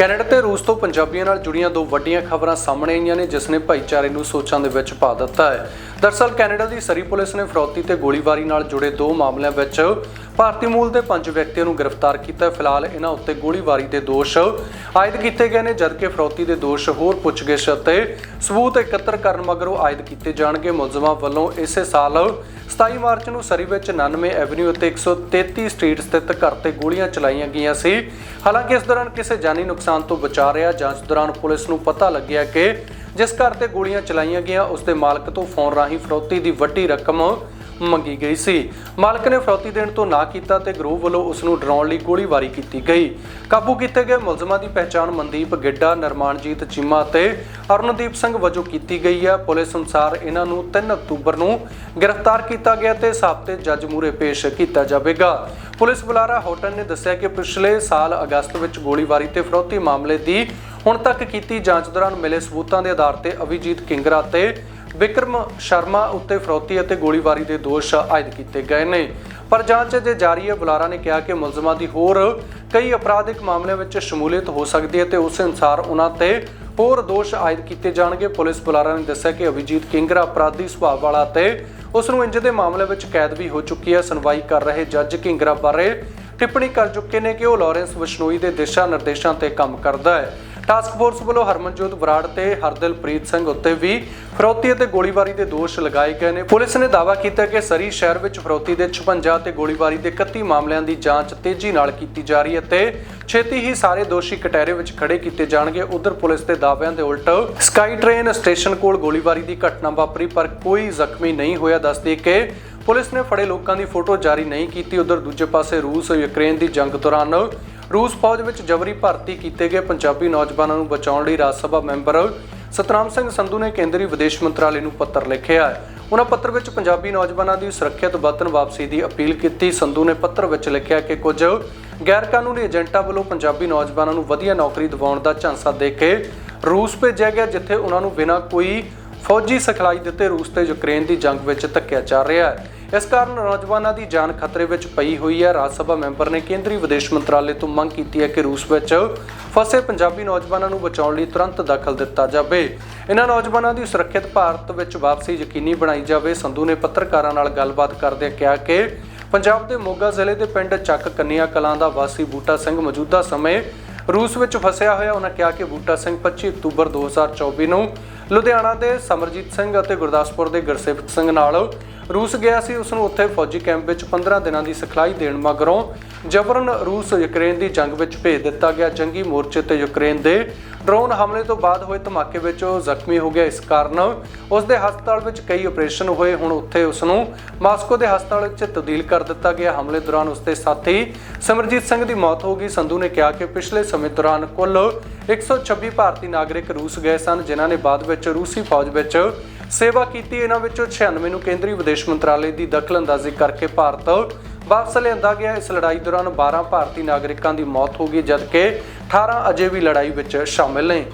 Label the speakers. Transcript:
Speaker 1: Canada ਤੇ ਰੂਸ ਤੋਂ ਪੰਜਾਬੀਆਂ ਨਾਲ ਜੁੜੀਆਂ ਦੋ ਵੱਡੀਆਂ ਖਬਰਾਂ ਸਾਹਮਣੇ ਆਈਆਂ ਨੇ, ਜਿਸ ਨੇ ਭਾਈਚਾਰੇ ਨੂੰ ਸੋਚਾਂ ਦੇ ਵਿੱਚ ਪਾ ਦਿੱਤਾ ਹੈ। ਦਰਸਲ ਕੈਨੇਡਾ ਦੀ ਸਰੀ ਪੁਲਿਸ ਨੇ ਫਰੌਤੀ ਤੇ ਗੋਲੀਬਾਰੀ ਨਾਲ ਜੁੜੇ ਦੋ ਮਾਮਲਿਆਂ ਵਿੱਚ ਭਾਰਤੀ ਮੂਲ ਦੇ ਪੰਜ ਵਿਅਕਤੀਆਂ ਨੂੰ ਗ੍ਰਿਫਤਾਰ ਕੀਤਾ ਹੈ। ਫਿਲਹਾਲ ਇਹਨਾਂ ਉੱਤੇ ਗੋਲੀਬਾਰੀ ਦੇ ਦੋਸ਼ ਆਇਦ ਕੀਤੇ ਗਏ ਨੇ, ਜਦਕਿ ਫਰੌਤੀ ਦੇ ਦੋਸ਼ ਹੋਰ ਪੁੱਛਗਿੱਛ ਅਤੇ ਸਬੂਤ ਇਕੱਤਰ ਕਰਨ ਮਗਰੋਂ ਆਇਦ ਕੀਤੇ ਜਾਣਗੇ। ਮੁਲਜ਼ਮਾਂ ਵੱਲੋਂ ਇਸੇ ਸਾਲ 27 ਮਾਰਚ ਨੂੰ ਸਰੀ ਵਿੱਚ 99 ਐਵਨਿਊ ਅਤੇ 133 ਸਟਰੀਟ ਸਥਿਤ ਘਰ ਤੇ ਗੋਲੀਆਂ ਚਲਾਈਆਂ ਗਈਆਂ ਸੀ। ਹਾਲਾਂਕਿ ਇਸ ਦੌਰਾਨ ਕਿਸੇ ਜਾਨੀ ਨੁਕਸਾਨ ਤੋਂ ਬਚਾ ਰਿਹਾ, ਜਾਂਚ ਦੌਰਾਨ ਪੁਲਿਸ ਨੂੰ ਪਤਾ ਲੱਗਿਆ ਕਿ ਜਿਸ ਘਰ ਤੇ ਗੋਲੀਆਂ ਚਲਾਈਆਂ ਗਈਆਂ, ਉਸ ਦੇ ਮਾਲਕ ਤੋਂ ਫੋਨ ਰਾਹੀਂ ਫਰੋਤੀ ਦੀ ਵੱਡੀ ਰਕਮ ਮੰਗੀ ਗਈ ਸੀ। ਮਾਲਕ ਨੇ ਫਰੋਤੀ ਦੇਣ ਤੋਂ ਨਾ ਕੀਤਾ ਤੇ ਗਰੋਹ ਵੱਲੋਂ ਉਸ ਨੂੰ ਡਰਾਉਣ ਲਈ ਗੋਲੀਬਾਰੀ ਕੀਤੀ ਗਈ। ਕਾਬੂ ਕੀਤੇ ਗਏ ਮੁਲਜ਼ਮਾਂ ਦੀ ਪਹਿਚਾਣ ਮਨਦੀਪ ਗਿੱਡਾ, ਨਰਮਾਨਜੀਤ ਚੀਮਾ ਤੇ ਅਰੁਣਦੀਪ ਸਿੰਘ ਵਜੋਂ ਕੀਤੀ ਗਈ ਹੈ। ਪੁਲਿਸ ਅਨੁਸਾਰ ਇਹਨਾਂ ਨੂੰ 3 ਅਕਤੂਬਰ ਨੂੰ ਗ੍ਰਿਫਤਾਰ ਕੀਤਾ ਗਿਆ ਤੇ ਸਾਬਤੇ ਜੱਜ ਮੂਰੇ ਪੇਸ਼ ਕੀਤਾ ਜਾਵੇਗਾ। ਪੁਲਿਸ ਬੁਲਾਰਾ ਹੋਟਲ ਨੇ ਦੱਸਿਆ ਕਿ ਪਿਛਲੇ ਸਾਲ ਅਗਸਤ ਵਿੱਚ ਗੋਲੀਬਾਰੀ ਤੇ ਫਰੋਤੀ ਮਾਮਲੇ ਦੀ ਹੁਣ ਤੱਕ ਕੀਤੀ ਜਾਂਚ ਦੌਰਾਨ ਮਿਲੇ ਸਬੂਤਾਂ ਦੇ ਆਧਾਰ ਤੇ ਅਭਿਜੀਤ ਕਿੰਗਰਾ ਤੇ ਵਿਕਰਮ ਸ਼ਰਮਾ ਉੱਤੇ ਫਰੌਤੀ ਅਤੇ ਗੋਲੀਬਾਰੀ ਦੇ ਦੋਸ਼ ਆਇਦ ਕੀਤੇ ਗਏ ਨੇ। ਪਰ ਜਾਂਚ ਅਜੇ ਜਾਰੀ ਹੈ। ਬੁਲਾਰਾ ਨੇ ਕਿਹਾ ਕਿ ਮੁਲਜ਼ਮਾਂ ਦੀ ਹੋਰ ਕਈ ਅਪਰਾਧਿਕ ਮਾਮਲਿਆਂ ਵਿੱਚ ਸ਼ਮੂਲੀਅਤ ਹੋ ਸਕਦੀ ਹੈ ਤੇ ਉਸ ਅਨੁਸਾਰ ਉਹਨਾਂ ਤੇ ਹੋਰ ਦੋਸ਼ ਆਇਦ ਕੀਤੇ ਜਾਣਗੇ। ਪੁਲਿਸ ਬੁਲਾਰਾ ਨੇ ਦੱਸਿਆ ਕਿ ਅਭਿਜੀਤ ਕਿੰਗਰਾ ਅਪਰਾਧੀ ਸੁਭਾਅ ਵਾਲਾ ਤੇ ਉਸ ਨੂੰ ਇੰਜ ਦੇ ਮਾਮਲੇ ਵਿੱਚ ਕੈਦ ਵੀ ਹੋ ਚੁੱਕੀ ਹੈ। ਸੁਣਵਾਈ ਕਰ ਰਹੇ ਜੱਜ ਕਿੰਗਰਾ ਬਾਰੇ ਟਿੱਪਣੀ ਕਰ ਚੁੱਕੇ ਨੇ ਕਿ ਉਹ ਲਾਰੈਂਸ ਬਿਸ਼ਨੋਈ ਦੇ ਦਿਸ਼ਾ ਨਿਰਦੇਸ਼ਾਂ ਤੇ ਕੰਮ ਕਰਦਾ ਹੈ। ਟਾਸਕ ਫੋਰਸ ਵੱਲੋਂ ਹਰਮਨਜੋਤ ਬਰਾੜ ਤੇ ਹਰਦਿਲਪ੍ਰੀਤ ਸਿੰਘ ਉੱਤੇ ਵੀ ਫਰੌਤੀ ਅਤੇ ਗੋਲੀਬਾਰੀ ਦੇ ਦੋਸ਼ ਲਗਾਏ ਗਏ ਨੇ। ਪੁਲਿਸ ਨੇ ਦਾਅਵਾ ਕੀਤਾ ਕਿ ਸਰੀ ਸ਼ਹਿਰ ਵਿੱਚ ਫਰੌਤੀ ਦੇ 56 ਤੇ ਗੋਲੀਬਾਰੀ ਦੇ 31 ਮਾਮਲਿਆਂ ਦੀ ਜਾਂਚ ਤੇਜ਼ੀ ਨਾਲ ਕੀਤੀ ਜਾ ਰਹੀ ਹੈ ਤੇ ਛੇਤੀ ਹੀ ਸਾਰੇ ਦੋਸ਼ੀ ਕਟਹਿਰੇ ਵਿੱਚ ਖੜੇ ਕੀਤੇ ਜਾਣਗੇ। ਉਧਰ ਪੁਲਿਸ ਦੇ ਦਾਅਵਿਆਂ ਦੇ ਉਲਟ ਸਕਾਈ ਟ੍ਰੇਨ ਸਟੇਸ਼ਨ ਕੋਲ ਗੋਲੀਬਾਰੀ ਦੀ ਘਟਨਾ ਵਾਪਰੀ, ਪਰ ਕੋਈ ਜ਼ਖਮੀ ਨਹੀਂ ਹੋਇਆ। ਦੱਸਦੀ ਕਿ ਪੁਲਿਸ ਨੇ ਫੜੇ ਲੋਕਾਂ ਦੀ ਫੋਟੋ ਜਾਰੀ ਨਹੀਂ ਕੀਤੀ। ਉਧਰ ਦੂਜੇ ਪਾਸੇ ਰੂਸ ਯੂਕਰੇਨ ਦੀ ਜੰਗ ਦੌਰਾਨ ਰੂਸ ਫੌਜ ਵਿੱਚ ਜਬਰੀ ਭਰਤੀ ਕੀਤੇ ਗਏ ਪੰਜਾਬੀ ਨੌਜਵਾਨਾਂ ਨੂੰ ਬਚਾਉਣ ਲਈ ਰਾਜ ਸਭਾ ਮੈਂਬਰ ਸਤਨਾਮ ਸਿੰਘ ਸੰਧੂ ਨੇ ਕੇਂਦਰੀ ਵਿਦੇਸ਼ ਮੰਤਰਾਲੇ ਨੂੰ ਪੱਤਰ ਲਿਖਿਆ ਹੈ। ਉਹਨਾਂ ਪੱਤਰ ਵਿੱਚ ਪੰਜਾਬੀ ਨੌਜਵਾਨਾਂ ਦੀ ਸੁਰੱਖਿਅਤ ਵਤਨ ਵਾਪਸੀ ਦੀ ਅਪੀਲ ਕੀਤੀ। ਸੰਧੂ ਨੇ ਪੱਤਰ ਵਿੱਚ ਲਿਖਿਆ ਕਿ ਕੁਝ ਗੈਰ ਕਾਨੂੰਨੀ ਏਜੰਟਾਂ ਵੱਲੋਂ ਪੰਜਾਬੀ ਨੌਜਵਾਨਾਂ ਨੂੰ ਵਧੀਆ ਨੌਕਰੀ ਦਿਵਾਉਣ ਦਾ ਝਾਂਸਾ ਦੇ ਕੇ ਰੂਸ ਭੇਜਿਆ ਗਿਆ, ਜਿੱਥੇ ਉਹਨਾਂ ਨੂੰ ਬਿਨਾਂ ਕੋਈ ਫੌਜੀ ਸਿਖਲਾਈ ਦਿੱਤੇ ਰੂਸ ਤੇ ਯੂਕਰੇਨ ਦੀ ਜੰਗ ਵਿੱਚ ਧੱਕਿਆ ਜਾ ਰਿਹਾ ਹੈ। ਇਸ ਕਾਰਨ ਨੌਜਵਾਨਾਂ ਦੀ ਜਾਨ ਖਤਰੇ ਵਿੱਚ ਪਈ ਹੋਈ ਹੈ। ਰਾਜ ਸਭਾ ਮੈਂਬਰ ਨੇ ਕੇਂਦਰੀ ਵਿਦੇਸ਼ ਮੰਤਰਾਲੇ ਤੋਂ ਮੰਗ ਕੀਤੀ ਹੈ ਕਿ ਰੂਸ ਵਿੱਚ ਫਸੇ ਪੰਜਾਬੀ ਨੌਜਵਾਨਾਂ ਨੂੰ ਬਚਾਉਣ ਲਈ ਤੁਰੰਤ ਦਖਲ ਦਿੱਤਾ ਜਾਵੇ। ਇਹਨਾਂ ਨੌਜਵਾਨਾਂ ਦੀ ਸੁਰੱਖਿਅਤ ਭਾਰਤ ਵਿੱਚ ਵਾਪਸੀ ਯਕੀਨੀ ਬਣਾਈ ਜਾਵੇ। ਸੰਧੂ ਨੇ ਪੱਤਰਕਾਰਾਂ ਨਾਲ ਗੱਲਬਾਤ ਕਰਦਿਆਂ ਕਿਹਾ ਕਿ ਪੰਜਾਬ ਦੇ ਮੋਗਾ ਜ਼ਿਲ੍ਹੇ ਦੇ ਪਿੰਡ ਚੱਕ ਕੰਨਿਆ ਕਲਾਂ ਦਾ ਵਾਸੀ ਬੂਟਾ ਸਿੰਘ ਮੌਜੂਦਾ ਸਮੇਂ ਰੂਸ ਵਿੱਚ ਫਸਿਆ ਹੋਇਆ। ਉਹਨਾਂ ਕਿਹਾ ਕਿ ਬੂਟਾ ਸਿੰਘ 25 ਅਕਤੂਬਰ 2024 ਨੂੰ ਲੁਧਿਆਣਾ ਦੇ ਸਮਰਜੀਤ ਸਿੰਘ ਅਤੇ ਗੁਰਦਾਸਪੁਰ ਦੇ ਗੁਰਸੇਵਕ ਸਿੰਘ ਨਾਲ ਰੂਸ ਗਿਆ ਸੀ। ਉਸ ਨੂੰ ਉੱਥੇ ਫੌਜੀ ਕੈਂਪ ਵਿੱਚ 15 ਦਿਨਾਂ ਦੀ ਸਿਖਲਾਈ ਦੇਣ ਮਗਰੋਂ ਜਬਰਨ ਰੂਸ ਯੂਕਰੇਨ ਦੀ ਜੰਗ ਵਿੱਚ ਭੇਜ ਦਿੱਤਾ ਗਿਆ। ਜੰਗੀ ਮੋਰਚੇ ਤੇ ਯੂਕਰੇਨ ਦੇ ਡਰੋਨ ਹਮਲੇ ਤੋਂ ਬਾਅਦ ਹੋਏ ਧਮਾਕੇ ਵਿੱਚ ਉਹ ਜ਼ਖਮੀ ਹੋ ਗਿਆ ਇਸ ਕਾਰਨ। ਉਸ ਦੇ ਹਸਪਤਾਲ ਵਿੱਚ ਕਈ ਆਪਰੇਸ਼ਨ ਹੋਏ, ਹੁਣ ਉੱਥੇ ਉਸ ਨੂੰ ਮਾਸਕੋ ਦੇ ਹਸਪਤਾਲ ਵਿੱਚ ਤਬਦੀਲ ਕਰ ਦਿੱਤਾ ਗਿਆ। ਹਮਲੇ ਦੌਰਾਨ ਉਸ ਦੇ ਸਾਥੀ ਸਿਮਰਜੀਤ ਸਿੰਘ ਦੀ ਮੌਤ ਹੋ ਗਈ। ਸੰਧੂ ਨੇ ਕਿਹਾ ਕਿ ਪਿਛਲੇ ਸਮੇਂ ਦੌਰਾਨ ਕੁੱਲ 126 ਭਾਰਤੀ ਨਾਗਰਿਕ ਰੂਸ ਗਏ ਸਨ, ਜਿਨ੍ਹਾਂ ਨੇ ਬਾਅਦ ਵਿੱਚ ਰੂਸੀ ਫੌਜ ਵਿੱਚ ਸੇਵਾ ਕੀਤੀ। ਇਹਨਾਂ ਵਿੱਚੋਂ 96 ਨੂੰ ਕੇਂਦਰੀ ਵਿਦੇਸ਼ ਮੰਤਰਾਲੇ ਦੀ ਦਖਲਅੰਦਾਜ਼ੀ ਕਰਕੇ ਭਾਰਤ ਵਾਪਸ ਲਿਆਂਦਾ ਗਿਆ। ਇਸ ਲੜਾਈ ਦੌਰਾਨ 12 ਭਾਰਤੀ ਨਾਗਰਿਕਾਂ ਦੀ ਮੌਤ ਹੋ ਗਈ, ਜਦਕਿ 18 ਅਜੇ ਵੀ ਲੜਾਈ ਵਿੱਚ ਸ਼ਾਮਿਲ ਨੇ।